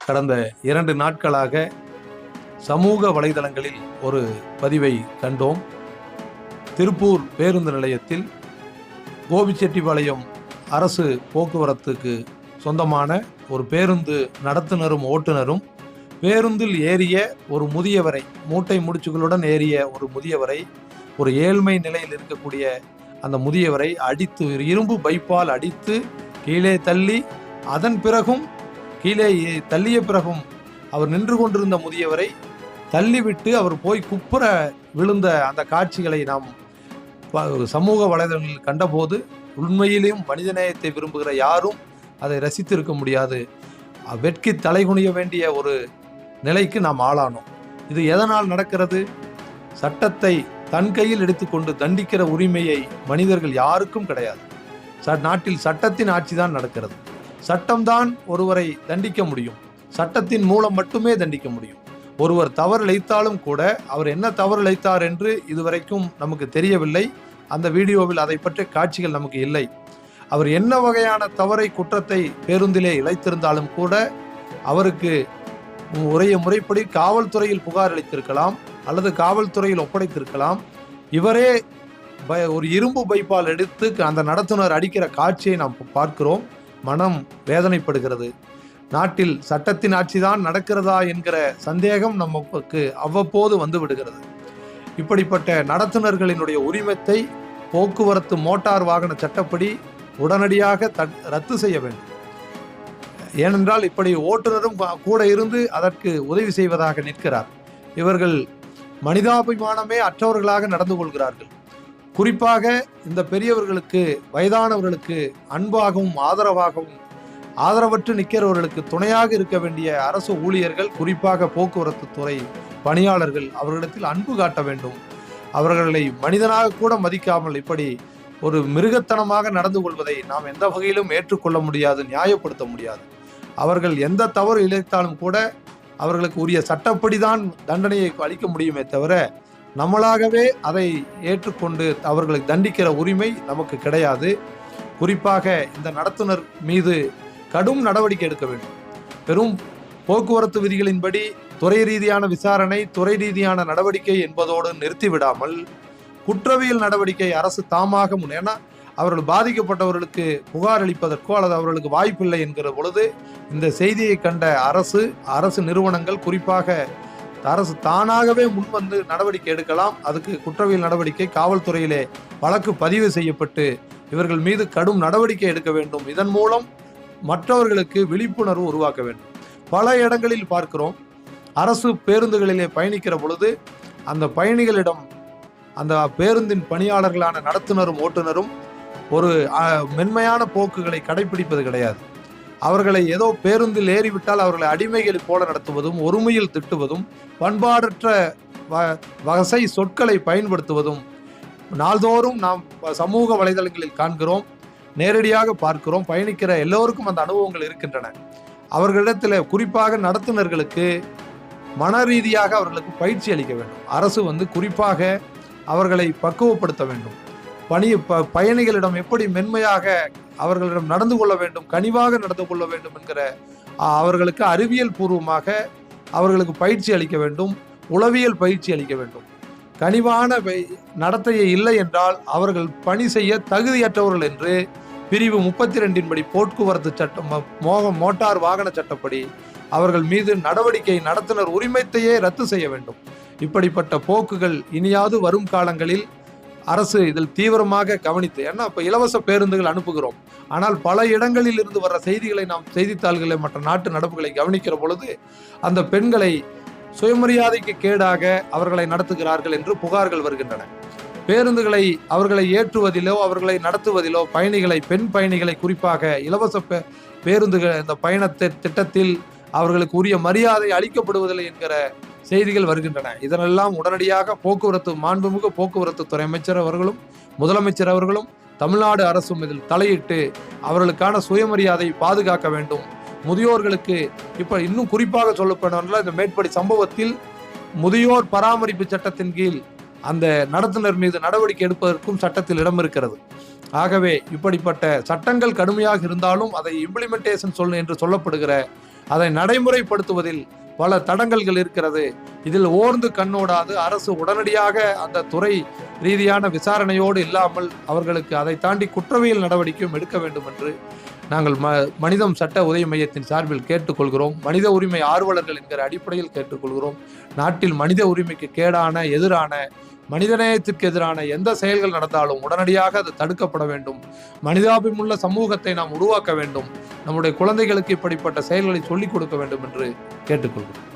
கடந்த இரண்டு நாட்களாக சமூக வலைதளங்களில் ஒரு பதிவை கண்டோம். திருப்பூர் பேருந்து நிலையத்தில் கோபிச்செட்டிப்பாளையம் அரசு போக்குவரத்துக்கு சொந்தமான ஒரு பேருந்து நடத்துனரும் ஓட்டுநரும் பேருந்தில் ஏறிய ஒரு முதியவரை மூட்டை முடிச்சுகளுடன் ஏறிய ஒரு முதியவரை ஒரு ஏழ்மை நிலையில் இருக்கக்கூடிய அந்த முதியவரை அடித்து இரும்பு பைப்பால் அடித்து கீழே தள்ளி அதன் பிறகும் கீழே தள்ளிய பிறகும் அவர் நின்று கொண்டிருந்த முதியவரை தள்ளிவிட்டு அவர் போய் குப்புற விழுந்த அந்த காட்சிகளை நாம் சமூக வலைதளங்களில் கண்டபோது உண்மையிலேயும் மனிதநேயத்தை விரும்புகிற யாரும் அதை ரசித்திருக்க முடியாது. வெட்கி தலைகுனிய வேண்டிய ஒரு நிலைக்கு நாம் ஆளானோம். இது எதனால் நடக்கிறது? சட்டத்தை தன் கையில் எடுத்துக்கொண்டு தண்டிக்கிற உரிமையை மனிதர்கள் யாருக்கும் கிடையாது. ச- நாட்டில் சட்டத்தின் ஆட்சி தான் நடக்கிறது. சட்டம்தான் ஒருவரை தண்டிக்க முடியும். சட்டத்தின் மூலம் மட்டுமே தண்டிக்க முடியும். ஒருவர் தவறு இழைத்தாலும் கூட அவர் என்ன தவறு இழைத்தார் என்று இதுவரைக்கும் நமக்கு தெரியவில்லை. அந்த வீடியோவில் அதை பற்றிய காட்சிகள் நமக்கு இல்லை. அவர் என்ன வகையான தவறை குற்றத்தை பேருந்திலே இழைத்திருந்தாலும் கூட அவருக்கு உரைய முறைப்படி காவல்துறையில் புகார் அளித்திருக்கலாம் அல்லது காவல்துறையில் ஒப்படைத்திருக்கலாம். இவரே ஒரு இரும்பு பைப்பால் எடுத்து அந்த நடத்துனர் அடிக்கிற காட்சியை நாம் பார்க்கிறோம். மனம் வேதனைப்படுகிறது. நாட்டில் சட்டத்தின் ஆட்சிதான் நடக்கிறதா என்கிற சந்தேகம் நமக்கு அவ்வப்போது வந்து விடுகிறது இப்படிப்பட்ட நடத்துனர்களினுடைய உரிமத்தை போக்குவரத்து மோட்டார் வாகன சட்டப்படி உடனடியாக தட்- ரத்து செய்ய வேண்டும். ஏனென்றால் இப்படி ஓட்டுநரும் கூட இருந்து அதற்கு உதவி செய்வதாக நிற்கிறார். இவர்கள் மனிதாபிமானமே அற்றவர்களாக நடந்து கொள்கிறார்கள். குறிப்பாக இந்த பெரியவர்களுக்கு வயதானவர்களுக்கு அன்பாகவும் ஆதரவாகவும் ஆதரவற்று நிற்கிறவர்களுக்கு துணையாக இருக்க வேண்டிய அரசு ஊழியர்கள் குறிப்பாக போக்குவரத்து துறை பணியாளர்கள் அவர்களிடத்தில் அன்பு காட்ட வேண்டும். அவர்களை மனிதனாக கூட மதிக்காமல் இப்படி ஒரு மிருகத்தனமாக நடந்து கொள்வதை நாம் எந்த வகையிலும் ஏற்றுக்கொள்ள முடியாது நியாயப்படுத்த முடியாது. அவர்கள் எந்த தவறு இழைத்தாலும் கூட அவர்களுக்கு உரிய சட்டப்படிதான் தண்டனையை அளிக்க முடியுமே தவிர நம்மளாகவே அதை ஏற்றுக்கொண்டு அவர்களை தண்டிக்கிற உரிமை நமக்கு கிடையாது. குறிப்பாக இந்த நடத்துனர் மீது கடும் நடவடிக்கை எடுக்க வேண்டும். பெரும் போக்குவரத்து விதிகளின்படி துறை ரீதியான விசாரணை துறை ரீதியான நடவடிக்கை என்பதோடு நிறுத்திவிடாமல் குற்றவியல் நடவடிக்கை அரசு தாமாக முன் ஏன்னா அவர்கள் பாதிக்கப்பட்டவர்களுக்கு புகார் அளிப்பதற்கோ அல்லது அவர்களுக்கு வாய்ப்பில்லை என்கிற பொழுது இந்த செய்தியை கண்ட அரசு அரசு நிறுவனங்கள் குறிப்பாக அரசு தானாகவே முன்வந்து நடவடிக்கை எடுக்கலாம். அதுக்கு குற்றவியல் நடவடிக்கை காவல்துறையிலே வழக்கு பதிவு செய்யப்பட்டு இவர்கள் மீது கடும் நடவடிக்கை எடுக்க வேண்டும். இதன் மூலம் மற்றவர்களுக்கு விழிப்புணர்வு உருவாக்க வேண்டும். பல இடங்களில் பார்க்கிறோம். அரசு பேருந்துகளிலே பயணிக்கிற பொழுது அந்த பயணிகளிடம் அந்த பேருந்தின் பணியாளர்களான நடத்துனரும் ஓட்டுநரும் ஒரு மென்மையான போக்குகளை கடைபிடிப்பது கிடையாது. அவர்களை ஏதோ பேருந்தில் ஏறிவிட்டால் அவர்களை அடிமைகளைப் போல நடத்துவதும் ஒருமையில் திட்டுவதும் பண்பாடற்ற வ- வகசை சொற்களை பயன்படுத்துவதும் நாள்தோறும் நாம் சமூக வலைதளங்களில் காண்கிறோம் நேரடியாக பார்க்கிறோம் பயணிக்கிற எல்லோருக்கும் அந்த அனுபவங்கள் இருக்கின்றன. அவர்களிடத்தில் குறிப்பாக நடத்துனர்களுக்கு மன ரீதியாக அவர்களுக்கு பயிற்சி அளிக்க வேண்டும். அரசு வந்து குறிப்பாக அவர்களை பக்குவப்படுத்த வேண்டும். பணி ப பயணிகளிடம் எப்படி மென்மையாக அவர்களிடம் நடந்து கொள்ள வேண்டும் கனிவாக நடந்து கொள்ள வேண்டும் என்கிற அவர்களுக்கு அறிவியல் பூர்வமாக அவர்களுக்கு பயிற்சி அளிக்க வேண்டும் உளவியல் பயிற்சி அளிக்க வேண்டும். கனிவான பை- நடத்தையை இல்லை என்றால் அவர்கள் பணி செய்ய தகுதியற்றவர்கள் என்று பிரிவு முப்பத்தி ரெண்டின் படி போக்குவரத்து சட்டம் மோக மோட்டார் வாகன சட்டப்படி அவர்கள் மீது நடவடிக்கை நடத்துனர். உரிமத்தையே ரத்து செய்ய வேண்டும். இப்படிப்பட்ட போக்குகள் இனியாவது வரும் காலங்களில் அரசு இதில் தீவிரமாக கவனித்து ஏன்னா இப்போ இலவச பேருந்துகள் அனுப்புகிறோம். ஆனால் பல இடங்களில் இருந்து வர்ற செய்திகளை நாம் செய்தித்தாள்களை மற்ற நாட்டு நடப்புகளை கவனிக்கிற பொழுது அந்த பெண்களை சுயமரியாதைக்கு கேடாக அவர்களை நடத்துகிறார்கள் என்று புகார்கள் வருகின்றன. பேருந்துகளை அவர்களை ஏற்றுவதிலோ அவர்களை நடத்துவதிலோ பயணிகளை பெண் பயணிகளை குறிப்பாக இலவச பேருந்துகள் இந்த பயண திட்டத்தில் அவர்களுக்கு உரிய மரியாதை அளிக்கப்படுவதில்லை என்கிற செய்திகள் வருகின்றன. இதனெல்லாம் உடனடியாக போக்குவரத்து மாண்புமிகு போக்குவரத்து துறை அமைச்சர் அவர்களும் முதலமைச்சர் அவர்களும் தமிழ்நாடு அரசும் இதில் தலையிட்டு அவர்களுக்கான சுயமரியாதை பாதுகாக்க வேண்டும். முதியோர்களுக்கு இப்ப இன்னும் குறிப்பாக சொல்லப்படல இந்த மேற்படி சம்பவத்தில் முதியோர் பராமரிப்பு சட்டத்தின் கீழ் அந்த நடத்துனர் மீது நடவடிக்கை எடுப்பதற்கும் சட்டத்தில் இடம் இருக்கிறது. ஆகவே இப்படிப்பட்ட சட்டங்கள் கடுமையாக இருந்தாலும் அதை இம்ப்ளிமெண்டேஷன் சொல் என்று சொல்லப்படுகிற அதை நடைமுறைப்படுத்துவதில் பல தடங்கல்கள் இருக்கிறது. இதில் ஓர்ந்து கண்ணோடாது. அரசு உடனடியாக அந்த துறை ரீதியான விசாரணையோடு இல்லாமல் அவர்களுக்கு அதை தாண்டி குற்றவியல் நடவடிக்கையும் எடுக்க வேண்டும் என்று நாங்கள் ம மனிதம் சட்ட உதவி மையத்தின் சார்பில் கேட்டுக்கொள்கிறோம். மனித உரிமை ஆர்வலர்கள் என்கிற அடிப்படையில் கேட்டுக்கொள்கிறோம். நாட்டில் மனித உரிமைக்கு கேடான எதிரான மனிதநேயத்திற்கு எதிரான எந்த செயல்கள் நடந்தாலும் உடனடியாக அது தடுக்கப்பட வேண்டும். மனிதாபிமுள்ள சமூகத்தை நாம் உருவாக்க வேண்டும். நம்முடைய குழந்தைகளுக்கு இப்படிப்பட்ட செயல்களை சொல்லிக் கொடுக்க வேண்டும் என்று கேட்டுக்கொள்கிறோம்.